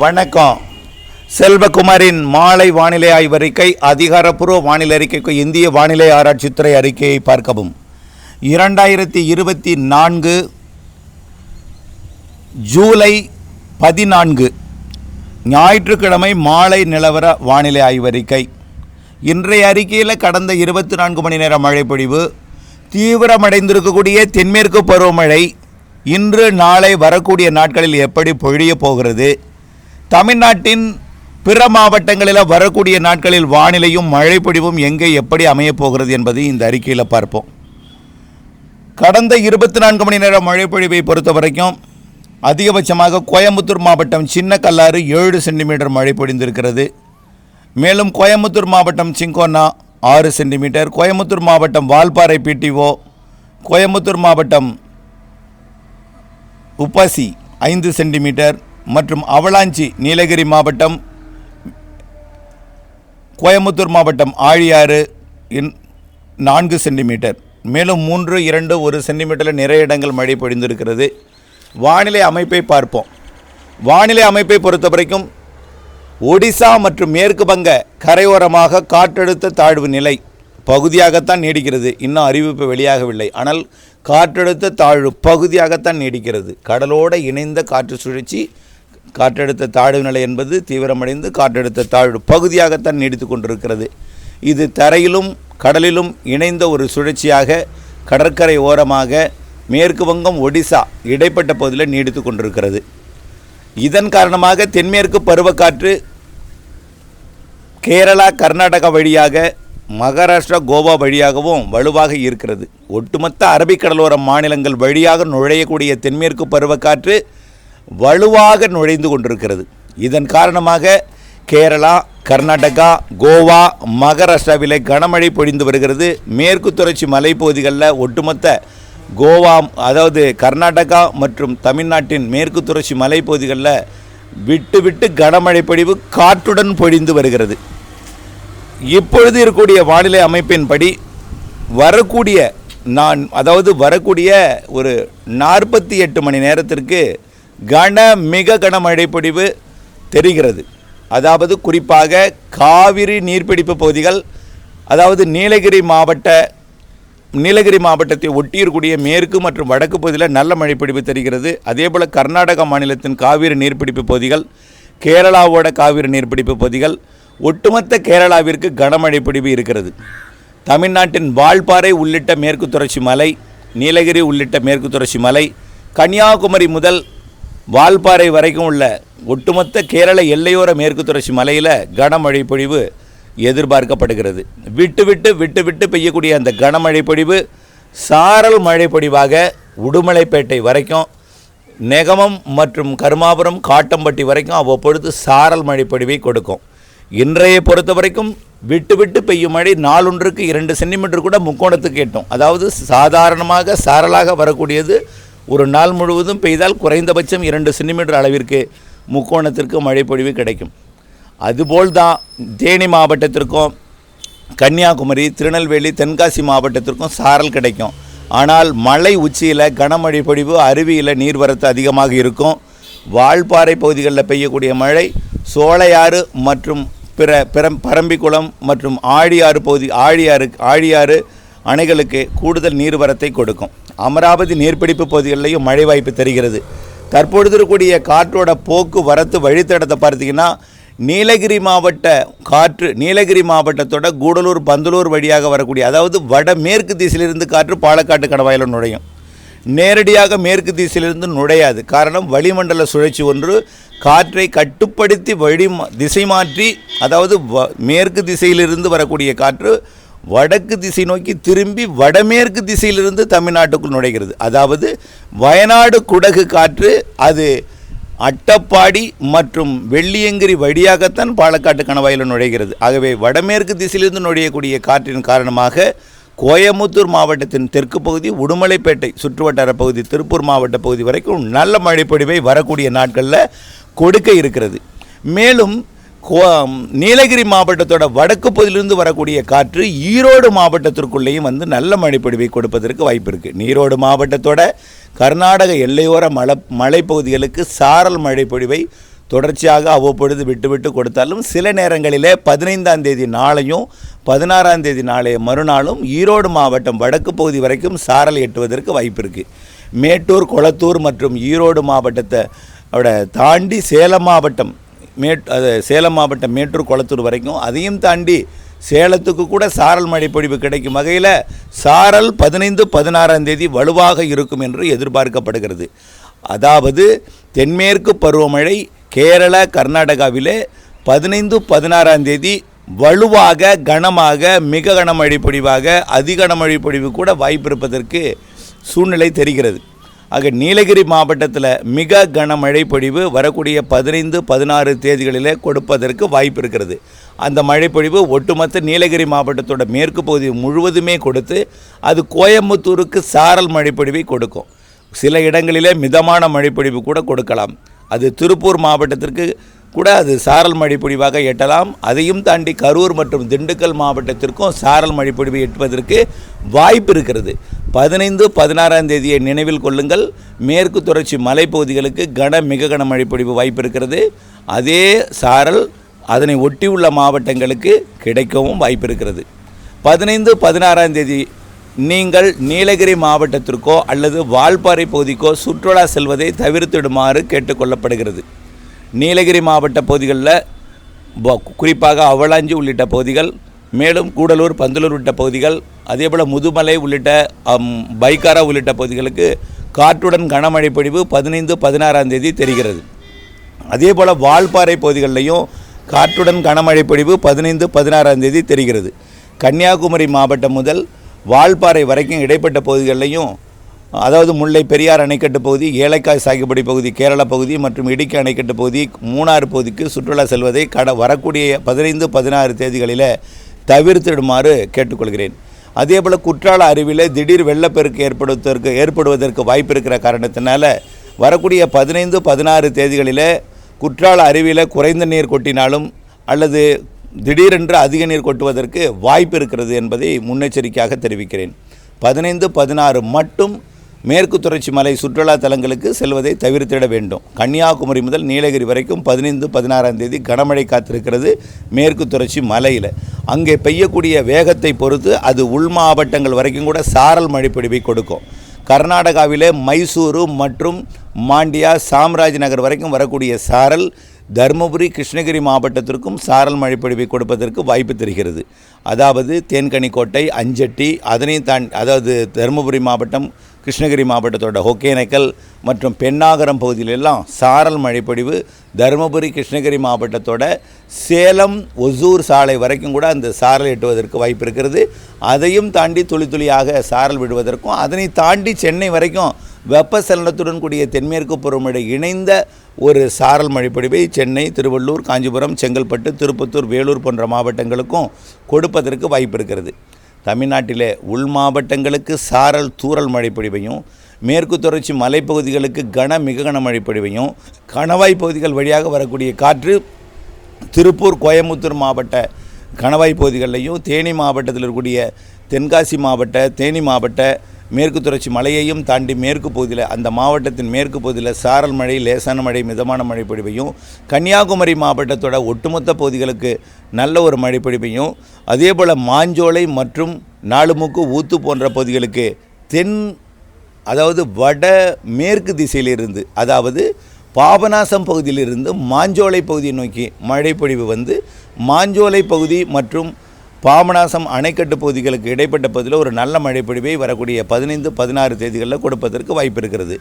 வணக்கம். செல்வகுமாரின் மாலை வானிலை ஆய்வறிக்கை அதிகாரப்பூர்வ வானிலை அறிக்கைக்கு இந்திய வானிலை ஆராய்ச்சித்துறை அறிக்கையை பார்க்கவும். இரண்டாயிரத்தி இருபத்தி நான்கு ஜூலை பதினான்கு ஞாயிற்றுக்கிழமை மாலை நிலவர வானிலை ஆய்வறிக்கை. இன்றைய அறிக்கையில் கடந்த இருபத்தி நான்கு மணி நேர மழைப்பொழிவு தீவிரமடைந்திருக்கக்கூடிய தென்மேற்கு பருவமழை இன்று நாளை வரக்கூடிய நாட்களில் எப்படி பொழிய போகிறது தமிழ்நாட்டின் பிற மாவட்டங்களில் வரக்கூடிய நாட்களில் வானிலையும் மழைப்பொழிவும் எங்கே எப்படி அமையப் போகிறது என்பதை இந்த அறிக்கையில் பார்ப்போம். கடந்த இருபத்தி நான்கு மணி நேரம் மழைப்பொழிவை பொறுத்த வரைக்கும் அதிகபட்சமாக கோயம்புத்தூர் மாவட்டம் சின்ன கல்லாறு ஏழு சென்டிமீட்டர் மழை பொழிந்திருக்கிறது. மேலும் கோயம்புத்தூர் மாவட்டம் சிங்கோனா ஆறு சென்டிமீட்டர் கோயம்புத்தூர் மாவட்டம் வால்பாறை பிடிஓ கோயம்புத்தூர் மாவட்டம் உப்பாசி ஐந்து சென்டிமீட்டர் மற்றும் அவலாஞ்சி நீலகிரி மாவட்டம் கோயம்புத்தூர் மாவட்டம் ஆழியாறு இன் நான்கு சென்டிமீட்டர். மேலும் மூன்று இரண்டு ஒரு சென்டிமீட்டரில் நிறைய இடங்கள் மழை பொழிந்திருக்கிறது. வானிலை அமைப்பை பார்ப்போம். வானிலை அமைப்பை பொறுத்த வரைக்கும் ஒடிசா மற்றும் மேற்கு வங்க கரையோரமாக காற்றழுத்த தாழ்வு நிலை பகுதியாகத்தான் நீடிக்கிறது. இன்னும் அறிவிப்பு வெளியாகவில்லை. ஆனால் காற்றழுத்த தாழ்வு பகுதியாகத்தான் நீடிக்கிறது. கடலோடு இணைந்த காற்று சுழற்சி காற்றழுத்த தாழ்வு நிலை என்பது தீவிரமடைந்து காற்றழுத்த தாழ்வு பகுதியாகத்தான் நீடித்து கொண்டிருக்கிறது. இது தரையிலும் கடலிலும் இணைந்த ஒரு சுழற்சியாக கடற்கரை ஓரமாக மேற்கு வங்கம் ஒடிசா இடைப்பட்ட பகுதியில் நீடித்து கொண்டிருக்கிறது. இதன் காரணமாக தென்மேற்கு பருவக்காற்று கேரளா கர்நாடகா வழியாக மகாராஷ்டிரா கோவா வழியாகவும் வலுவாக இருக்கிறது. ஒட்டுமொத்த அரபிக்கடலோர மாநிலங்கள் வழியாக நுழையக்கூடிய தென்மேற்கு பருவக்காற்று வலுவாக நுழைந்து கொண்டிருக்கிறது. இதன் காரணமாக கேரளா கர்நாடகா கோவா மகாராஷ்டிராவிலே கனமழை பொழிந்து வருகிறது. மேற்கு தொடர்ச்சி மலைப்பகுதிகளில் ஒட்டுமொத்த கோவா அதாவது கர்நாடகா மற்றும் தமிழ்நாட்டின் மேற்கு தொடர்ச்சி மலைப்பகுதிகளில் விட்டு விட்டு கனமழை பொழிவு காற்றுடன் பொழிந்து வருகிறது. இப்பொழுது இருக்கக்கூடிய வானிலை அமைப்பின்படி வரக்கூடிய நான் அதாவது வரக்கூடிய ஒரு நாற்பத்தி எட்டு மணி நேரத்திற்கு கன மிக கனமழை தெரிகிறது. அதாவது குறிப்பாக காவிரி நீர்பிடிப்பு பகுதிகள் அதாவது நீலகிரி மாவட்ட நீலகிரி மாவட்டத்தை ஒட்டியிருக்கூடிய மேற்கு மற்றும் வடக்கு பகுதியில் நல்ல மழைப்பிடிப்பு தெரிகிறது. அதேபோல் கர்நாடக மாநிலத்தின் காவிரி நீர்பிடிப்பு பகுதிகள் கேரளாவோட காவிரி நீர்பிடிப்பு பகுதிகள் ஒட்டுமொத்த கேரளாவிற்கு கனமழைப்பிடிவு இருக்கிறது. தமிழ்நாட்டின் வால்பாறை உள்ளிட்ட மேற்கு தொடர்ச்சி மலை நீலகிரி உள்ளிட்ட மேற்கு தொடர்ச்சி மலை கன்னியாகுமரி முதல் வால்பாறை வரைக்கும் உள்ள ஒட்டுமொத்த கேரள எல்லையோர மேற்கு தொடர்ச்சி மலையில் கனமழை பொழிவு எதிர்பார்க்கப்படுகிறது. விட்டு விட்டு விட்டு விட்டு பெய்யக்கூடிய அந்த கனமழை பொழிவு சாரல் மழை பொழிவாக உடுமலைப்பேட்டை வரைக்கும் நெகமம் மற்றும் கருமாபுரம் காட்டம்பட்டி வரைக்கும் அவ்வப்பொழுது சாரல் மழை பொழிவை கொடுக்கும். இன்றைய பொறுத்த வரைக்கும் விட்டு விட்டு பெய்யும் மழை நாளொன்றுக்கு இரண்டு சென்டிமீட்டர் கூட முக்கோணத்துக்கு எட்டும். அதாவது சாதாரணமாக சாரலாக வரக்கூடியது ஒரு நாள் முழுவதும் பெய்தால் குறைந்தபட்சம் இரண்டு சென்டிமீட்டர் அளவிற்கு முக்கோணத்திற்கு மழைப்பொழிவு கிடைக்கும். அதுபோல் தான் தேனி மாவட்டத்திற்கும் கன்னியாகுமரி திருநெல்வேலி தென்காசி மாவட்டத்திற்கும் சாரல் கிடைக்கும். ஆனால் மலை உச்சியில் கனமழை பொழிவு அருவியில் நீர்வரத்து அதிகமாக இருக்கும். வால்பாறை பகுதிகளில் பெய்யக்கூடிய மழை சோழையாறு மற்றும் பிற பிற பரம்பிக்குளம் மற்றும் ஆழியாறு பகுதி ஆழியாறு ஆழியாறு அணைகளுக்கு கூடுதல் நீர்வரத்தை கொடுக்கும். அமராவதி நீர்பிடிப்பு பகுதிகளிலையும் மழை வாய்ப்பு தெரிகிறது. தற்பொழுது இருக்கக்கூடிய காற்றோட போக்கு வரத்து வழித்தடத்தை பார்த்தீங்கன்னா நீலகிரி மாவட்ட காற்று நீலகிரி மாவட்டத்தோட கூடலூர் பந்தலூர் வழியாக வரக்கூடிய அதாவது வடமேற்கு திசையிலிருந்து காற்று பாலக்காட்டு கடவாயில் நுழையும். நேரடியாக மேற்கு திசையிலிருந்து நுழையாது. காரணம் வளிமண்டல சுழற்சி ஒன்று காற்றை கட்டுப்படுத்தி வழி திசை மாற்றி அதாவது வ- மேற்கு திசையிலிருந்து வரக்கூடிய காற்று வடக்கு திசை நோக்கி திரும்பி வடமேற்கு திசையிலிருந்து தமிழ்நாட்டுக்குள் நுழைகிறது. அதாவது வயநாடு குடகு காற்று அது அட்டப்பாடி மற்றும் வெள்ளியங்கிரி வழியாகத்தான் பாலக்காட்டு கணவாயில் நுழைகிறது. ஆகவே வடமேற்கு திசையிலிருந்து நுழையக்கூடிய காற்றின் காரணமாக கோயமுத்தூர் மாவட்டத்தின் தெற்கு பகுதி உடுமலைப்பேட்டை சுற்றுவட்டார பகுதி திருப்பூர் மாவட்ட பகுதி வரைக்கும் நல்ல மழைப்பொழிவை வரக்கூடிய நாட்களில் கொடுக்க இருக்கிறது. மேலும் நீலகிரி மாவட்டத்தோட வடக்கு பகுதியிலிருந்து வரக்கூடிய காற்று ஈரோடு மாவட்டத்திற்குள்ளேயும் வந்து நல்ல மழைப்பொழிவை கொடுப்பதற்கு வாய்ப்பு இருக்குது ஈரோடு மாவட்டத்தோட கர்நாடக எல்லையோர மலை மலைப்பகுதிகளுக்கு சாரல் மழைப்பொழிவை தொடர்ச்சியாக அவ்வப்பொழுது விட்டுவிட்டு கொடுத்தாலும் சில நேரங்களிலே பதினைந்தாம் தேதி நாளையும் பதினாறாம் தேதி நாளைய மறுநாளும் ஈரோடு மாவட்டம் வடக்கு பகுதி வரைக்கும் சாரல் எட்டுவதற்கு வாய்ப்பு இருக்குது மேட்டூர் கொளத்தூர் மற்றும் ஈரோடு மாவட்டத்தை அவட தாண்டி சேலம் மாவட்டம் மேட் அது சேலம் மாவட்டம் மேட்டூர் குளத்தூர் வரைக்கும் அதையும் தாண்டி சேலத்துக்கு கூட சாரல் மழை பொழிவு கிடைக்கும் வகையில் சாரல் பதினைந்து பதினாறாம் தேதி வலுவாக இருக்கும் என்று எதிர்பார்க்கப்படுகிறது. அதாவது தென்மேற்கு பருவமழை கேரளா கர்நாடகாவிலே பதினைந்து பதினாறாம் தேதி வலுவாக கனமாக மிக கனமழை பொழிவாக அதிக கனமழை பொழிவு கூட வாய்ப்பு இருப்பதற்கு சூழ்நிலை தெரிகிறது. ஆக நீலகிரி மாவட்டத்தில் மிக கனமழை பொழிவு வரக்கூடிய பதினைந்து பதினாறு தேதிகளிலே கொடுப்பதற்கு வாய்ப்பு இருக்கிறது. அந்த மழைப்பொழிவு ஒட்டுமொத்த நீலகிரி மாவட்டத்தோட மேற்கு பகுதி முழுவதுமே கொடுத்து அது கோயம்புத்தூருக்கு சாரல் மழைப்பொழிவை கொடுக்கும். சில இடங்களிலே மிதமான மழைப்பொழிவு கூட கொடுக்கலாம். அது திருப்பூர் மாவட்டத்திற்கு கூட அது சாரல் மழைப்பொழிவாக எட்டலாம். அதையும் தாண்டி கரூர் மற்றும் திண்டுக்கல் மாவட்டத்திற்கும் சாரல் மழைப்பொழிவு எட்டுவதற்கு வாய்ப்பு இருக்கிறது. பதினைந்து பதினாறாம் தேதியை நினைவில் கொள்ளுங்கள். மேற்கு தொடர்ச்சி மலைப்பகுதிகளுக்கு கன மிக கன மழைப்பொழிவு வாய்ப்பு இருக்கிறது அதே சாரல் அதனை ஒட்டியுள்ள மாவட்டங்களுக்கு கிடைக்கவும் வாய்ப்பு இருக்கிறது பதினைந்து பதினாறாம் தேதி நீங்கள் நீலகிரி மாவட்டத்திற்கோ அல்லது வால்பாறை பகுதிக்கோ சுற்றுலா செல்வதை தவிர்த்திடுமாறு கேட்டுக்கொள்ளப்படுகிறது நீலகிரி மாவட்ட பகுதிகளில் குறிப்பாக அவலாஞ்சி உள்ளிட்ட பகுதிகள் மேலும் கூடலூர் பந்தலூர் உள்ளிட்ட பகுதிகள் அதே போல் முதுமலை உள்ளிட்ட பைக்காரா உள்ளிட்ட பகுதிகளுக்கு காற்றுடன் கனமழை பொழிவு பதினைந்து பதினாறாம் தேதி தெரிகிறது. அதே போல் வால்பாறை பகுதிகளிலையும் காற்றுடன் கனமழை பொழிவு பதினைந்து பதினாறாம் தேதி தெரிகிறது. கன்னியாகுமரி மாவட்டம் முதல் வால்பாறை வரைக்கும் இடைப்பட்ட பகுதிகளிலையும் அதாவது முல்லை பெரியார் அணைக்கட்டு பகுதி ஏலக்காய் சாகுபடி பகுதி கேரள பகுதி மற்றும் இடுக்கி அணைக்கட்டு பகுதி மூணாறு பகுதிக்கு சுற்றுலா செல்வதை கட வரக்கூடிய பதினைந்து பதினாறு தேதிகளில் தவிர்த்திடுமாறு கேட்டுக்கொள்கிறேன். அதே போல் குற்றால அருவியில் திடீர் வெள்ளப்பெருக்கு ஏற்படுவதற்கு ஏற்படுவதற்கு வாய்ப்பு இருக்கிற காரணத்தினால வரக்கூடிய பதினைந்து பதினாறு தேதிகளில் குற்றால அருவியில் குறைந்த நீர் கொட்டினாலும் அல்லது திடீரென்று அதிக நீர் கொட்டுவதற்கு வாய்ப்பு இருக்கிறது என்பதை முன்னெச்சரிக்கையாக தெரிவிக்கிறேன். பதினைந்து பதினாறு மட்டும் மேற்கு தொடர்ச்சி மலை சுற்றுலா தலங்களுக்கு செல்வதை தவிர்த்திட வேண்டும். கன்னியாகுமரி முதல் நீலகிரி வரைக்கும் பதினைந்து பதினாறாம் தேதி கனமழை காத்திருக்கிறது மேற்கு தொடர்ச்சி மலையில். அங்கே பெய்யக்கூடிய வேகத்தை பொறுத்து அது உள் மாவட்டங்கள் வரைக்கும் கூட சாரல் மழைப்பொழிவை கொடுக்கும். கர்நாடகாவிலே மைசூரு மற்றும் மாண்டியா சாம்ராஜ் நகர் வரைக்கும் வரக்கூடிய சாரல் தருமபுரி கிருஷ்ணகிரி மாவட்டத்திற்கும் சாரல் மழைப்பொழிவை கொடுப்பதற்கு வாய்ப்பு தெரிகிறது. அதாவது தேன்கனிக்கோட்டை அஞ்சட்டி அதனை தாண்டி அதாவது தருமபுரி மாவட்டம் கிருஷ்ணகிரி மாவட்டத்தோட ஒகேனக்கல் மற்றும் பெண்ணாகரம் பகுதியிலெல்லாம் சாரல் மழைப்பொழிவு தருமபுரி கிருஷ்ணகிரி மாவட்டத்தோட சேலம் ஒசூர் சாலை வரைக்கும் கூட அந்த சாரல் எட்டுவதற்கு வாய்ப்பு இருக்கிறது. அதையும் தாண்டி துளி துளியாக சாரல் விடுவதற்கும் அதனை தாண்டி சென்னை வரைக்கும் வெப்பசலனத்துடன் கூடிய தென்மேற்கு பருவமழை இணைந்த ஒரு சாரல் மழைப்பொழிவை சென்னை திருவள்ளூர் காஞ்சிபுரம் செங்கல்பட்டு திருப்பத்தூர் வேலூர் போன்ற மாவட்டங்களுக்கும் கொடுப்பதற்கு வாய்ப்பு இருக்கிறது. தமிழ்நாட்டிலே உள் மாவட்டங்களுக்கு சாரல் தூறல் மழைப்பொழிவையும் மேற்கு தொடர்ச்சி மலைப்பகுதிகளுக்கு கன மிக கன மழைப்பொழிவையும் கணவாய் பகுதிகள் வழியாக வரக்கூடிய காற்று திருப்பூர் கோயம்புத்தூர் மாவட்ட கணவாய் பகுதிகளிலையும் தேனி மாவட்டத்தில் இருக்கக்கூடிய தென்காசி மாவட்ட தேனி மாவட்ட மேற்கு தொடர்ச்சி மலையையும் தாண்டி மேற்கு பகுதியில் அந்த மாவட்டத்தின் மேற்கு பகுதியில் சாரல் மழை லேசான மழை மிதமான மழை பொழிவையும் கன்னியாகுமரி மாவட்டத்தோட ஒட்டுமொத்த பகுதிகளுக்கு நல்ல ஒரு மழை பொழிவையும் அதே போல் மாஞ்சோலை மற்றும் நாலுமுக்கு ஊத்து போன்ற பகுதிகளுக்கு தென் அதாவது வட மேற்கு திசையிலிருந்து அதாவது பாபநாசம் பகுதியிலிருந்து மாஞ்சோலை பகுதியை நோக்கி மழைப்பொழிவு வந்து மாஞ்சோலை பகுதி மற்றும் பாபநாசம் அணைக்கட்டு பகுதிகளுக்கு இடைப்பட்ட பகுதியில் ஒரு நல்ல மழைப்பொழிவை வரக்கூடிய பதினைந்து பதினாறு தேதிகளில் கொடுப்பதற்கு வாய்ப்பு இருக்கிறது.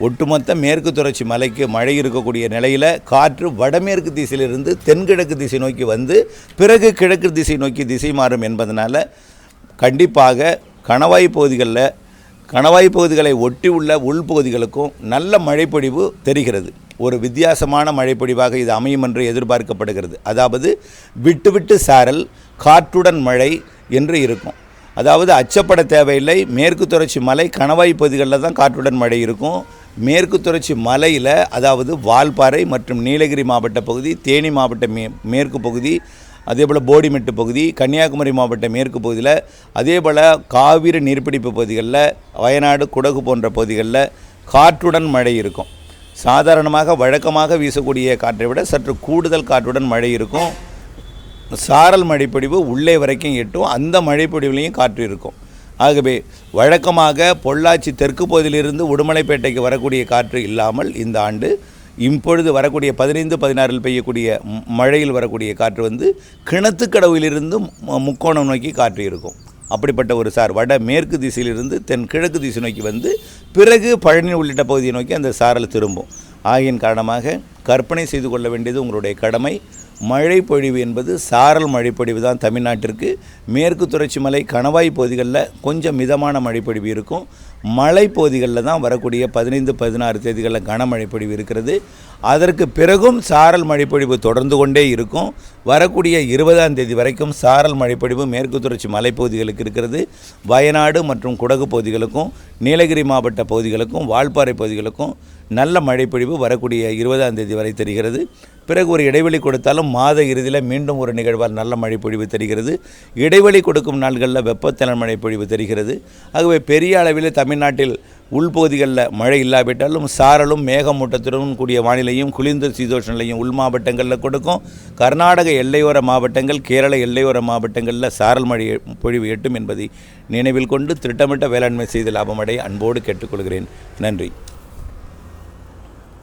ஒட்டுமொத்த மேற்கு தொடர்ச்சி மலைக்கு மழை இருக்கக்கூடிய நிலையில் காற்று வடமேற்கு திசையிலிருந்து தென்கிழக்கு திசை நோக்கி வந்து பிறகு கிழக்கு திசை நோக்கி திசை மாறும் என்பதனால் கண்டிப்பாக கணவாய் பகுதிகளில் கணவாய் பகுதிகளை ஒட்டி உள்ள உள்பகுதிகளுக்கும் நல்ல மழைப்பொழிவு தெரிகிறது. ஒரு வித்தியாசமான மழைப்பொழிவாக இது அமையும் என்று எதிர்பார்க்கப்படுகிறது. அதாவது விட்டு விட்டு சாரல் காற்றுடன் மழை என்று இருக்கும். அதாவது அச்சப்பட தேவையில்லை. மேற்கு தொடர்ச்சி மலை கணவாய் பகுதிகளில் தான் காற்றுடன் மழை இருக்கும். மேற்கு தொடர்ச்சி மலையில் அதாவது வால்பாறை மற்றும் நீலகிரி மாவட்ட பகுதி தேனி மாவட்ட மே மேற்கு பகுதி அதே போல் போடிமெட்டு பகுதி கன்னியாகுமரி மாவட்ட மேற்கு பகுதியில் அதே போல் காவிரி நீர்பிடிப்பு பகுதிகளில் வயநாடு குடகு போன்ற பகுதிகளில் காற்றுடன் மழை இருக்கும். சாதாரணமாக வழக்கமாக வீசக்கூடிய காற்றை விட சற்று கூடுதல் காற்றுடன் மழை இருக்கும். சாரல் மழைப்பொடிவு உள்ளே வரைக்கும் எட்டும் அந்த மழைப்பொழிவுலையும் காற்று இருக்கும். ஆகவே வழக்கமாக பொள்ளாச்சி தெற்கு பகுதியிலிருந்து உடுமலைப்பேட்டைக்கு வரக்கூடிய காற்று இல்லாமல் இந்த ஆண்டு இப்பொழுது வரக்கூடிய பதினைந்து பதினாறில் பெய்யக்கூடிய மழையில் வரக்கூடிய காற்று வந்து கிணத்துக்கடவிலிருந்து முக்கோணம் நோக்கி காற்று இருக்கும். அப்படிப்பட்ட ஒரு சார் வட மேற்கு திசையிலிருந்து தென் கிழக்கு திசை நோக்கி வந்து பிறகு பழனி உள்ளிட்ட பகுதியை நோக்கி அந்த சாரல் திரும்பும். ஆகியின் காரணமாக கற்பனை செய்து கொள்ள வேண்டியது உங்களுடைய கடமை. மழை பொழிவு என்பது சாரல் மழைப்பொழிவு தான் தமிழ்நாட்டிற்கு. மேற்கு தொடர்ச்சி மலை கணவாய் பகுதிகளில் கொஞ்சம் மிதமான மழைப்பொழிவு இருக்கும். மலைப்பகுதிகளில் தான் வரக்கூடிய பதினைந்து பதினாறு தேதிகளில் கனமழை பொழிவு இருக்கிறது. அதற்கு பிறகும் சாரல் மழைப்பொழிவு தொடர்ந்து கொண்டே இருக்கும். வரக்கூடிய இருபதாம் தேதி வரைக்கும் சாரல் மழைப்பொழிவு மேற்கு தொடர்ச்சி மலைப்பகுதிகளுக்கு இருக்கிறது. வயநாடு மற்றும் குடகு பகுதிகளுக்கும் நீலகிரி மாவட்ட பகுதிகளுக்கும் வால்பாறை பகுதிகளுக்கும் நல்ல மழைப்பொழிவு வரக்கூடிய இருபதாம் தேதி வரை தெரிகிறது. பிறகு ஒரு இடைவெளி கொடுத்தாலும் மாத இறுதியில் மீண்டும் ஒரு நிகழ்வால் நல்ல மழைப்பொழிவு தெரிகிறது. இடைவெளி கொடுக்கும் நாள்களில் வெப்பத்தன மழைப்பொழிவு தெரிகிறது. ஆகவே பெரிய அளவில் தமிழ்நாட்டில் உள்பகுதிகளில் மழை இல்லாவிட்டாலும் சாரலும் மேகமூட்டத்துடன் கூடிய வானிலையும் குளிர்ந்த சீதோஷ நிலையும் உள் மாவட்டங்களில் கொடுக்கும். கர்நாடக எல்லையோர மாவட்டங்கள் கேரள எல்லையோர மாவட்டங்களில் சாரல் மழை பொழிவு எட்டும் என்பதை நினைவில் கொண்டு திட்டமிட்ட வேளாண்மை செய்து லாபமடைய அன்போடு கேட்டுக்கொள்கிறேன். நன்றி.